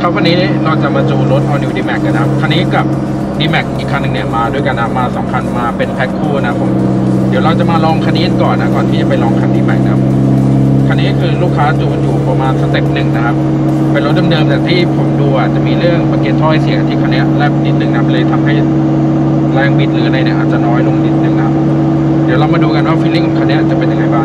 ครับวันนี้เราจะมาจูนรถ All New D Max กันนะครับ คันนี้กับ D Max อีกคันหนึ่งเนี่ยมาด้วยกันนะมาสองคันมาเป็นแพ็คคู่นะครับผม เดี๋ยวเราจะมาลองคันนี้ก่อนนะก่อนที่จะไปลองคัน D Max นะครับคันนี้คือลูกค้าจูนอยู่ประมาณสเต็ปหนึ่งนะครับ เป็นรถเดิมๆแต่ที่ผมดูอะจะมีเรื่องประเกียร์ถ้อยเสียที่คันนี้แลบนิดนึงนะเลยทำให้แรงบิดหรืออะไรเนี่ยอาจจะน้อยลงนิดนึงนะเดี๋ยวเรามาดูกันว่าฟีลลิ่งของคันนี้จะเป็นยังไงบ้าง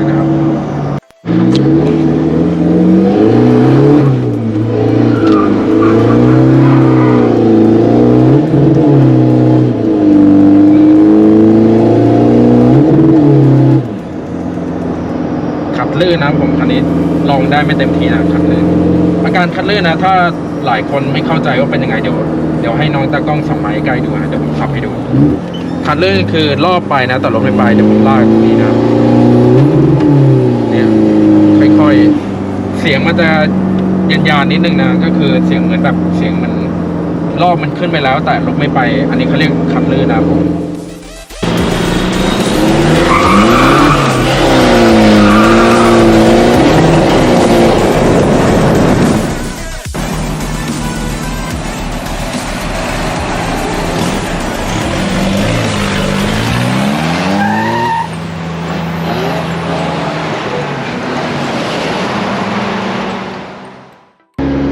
นะผมคันนี้ลองได้ไม่เต็มที่นะขับลื่นอาการขับลื่นนะ ถ้าหลายคนไม่เข้าใจว่าเป็นยังไงเดี๋ยวเดี๋ยวให้น้องตากล้องส่องไมาให้ใกล้ดูนะเดี๋ยวผมขับให้ดูขับลื่นคือรอบไปนะแต่รถไม่ไปเดี๋ยวผมลากตรงนี้นะเนี่ยค่อยๆเสียงมันจะยันยานนิดนึงนะก็คือเสียงเหมือนแบบเสียงมันรอบมันขึ้นไปแล้ว แต่รถไม่ไป อันนี้เขาเรียกขับลื่นนะผม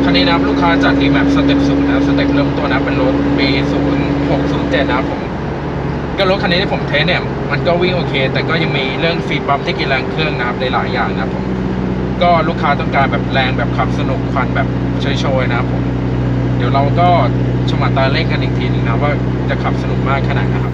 คันนี้นะครับลูกค้าจัดรีแมปสเต็ปศูนย์นะสเต็ปเริ่มต้นนะเป็นรถปีศูนย์หกศูนย์เจ็ดนะผมก็รถคันนี้ที่ผมเทสเนี่ยมันก็วิ่งโอเค แต่ก็ยังมีเรื่องฟีดบัมที่กินแรงเครื่องนะครับหลายอย่างนะผมก็ลูกค้าต้องการแบบแรงแบบขับสนุกควันแบบโชยๆนะผมเดี๋ยวเราก็ชมอัตราเร่งกันอีกทีหนึงนะว่าจะขับสนุกมากขนาดไหนนะครับ